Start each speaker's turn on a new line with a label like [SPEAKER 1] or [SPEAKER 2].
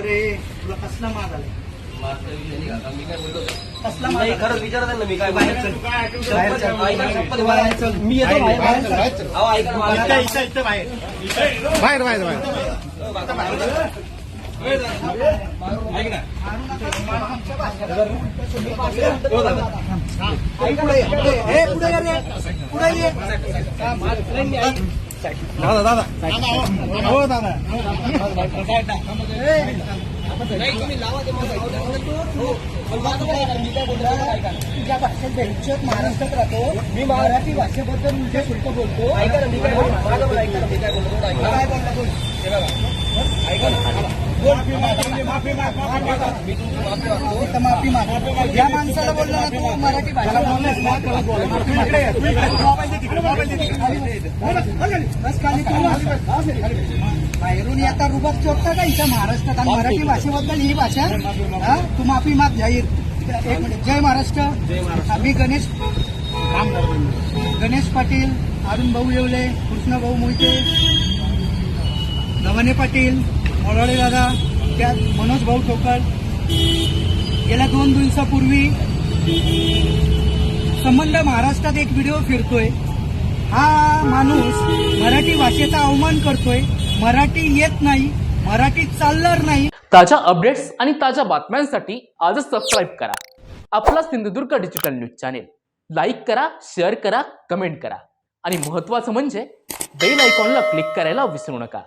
[SPEAKER 1] अरे तुला कसला माग? कसला आलाय?
[SPEAKER 2] खरंच विचारत ना मी काय बाहेर चल
[SPEAKER 1] बाहेर चल.
[SPEAKER 2] ऐका ना, शपथ
[SPEAKER 1] बाहेर चल. मी येतो बाहेर बाहेर चल.
[SPEAKER 2] अहो ऐका ना माझं.
[SPEAKER 1] इथं इथं इथं बाहेर
[SPEAKER 3] बाहेर बाहेर बाहेर
[SPEAKER 2] ऐक ना
[SPEAKER 1] पुढे पुढे ये. ये.
[SPEAKER 3] दादा दादा.
[SPEAKER 1] हो दादा. तुझ्या भाषेत महाराष्ट्रात राहतो मी मराठी भाषेबद्दल तुझ्या शुल्क बोलतो.
[SPEAKER 2] ऐका मी बोलतो? काय बोलतो? माफी
[SPEAKER 1] या माणसाला बोललो ना तू मराठी भाषा बस खाली बाहेरून आता रुबाब चोपता का इथं महाराष्ट्रात आणि मराठी भाषेबद्दल ही भाषा हा तू माफी माग जाहीर एक मिनिट जय महाराष्ट्र मी गणेश गणेश पाटील अरुण भाऊ येवले कृष्ण भाऊ मोहिते नवने पाटील मोराळे दादा त्यात मनोज भाऊ ठोकळ. गेल्या दोन दिवसापूर्वी संबंध महाराष्ट्रात एक व्हिडिओ फिरतोय. हा माणूस मराठी भाषेचा अवमान करतोय. मराठी येत नाही मराठी चालणार नाही.
[SPEAKER 4] ताज्या अपडेट्स आणि ताज्या बातम्यांसाठी आजच सबस्क्राईब करा. आपला Sindhudurg digital news channel like करा शेअर करा कमेंट करा. आणि महत्वाचं म्हणजे बेल आयकॉनला क्लिक करायला विसरू नका.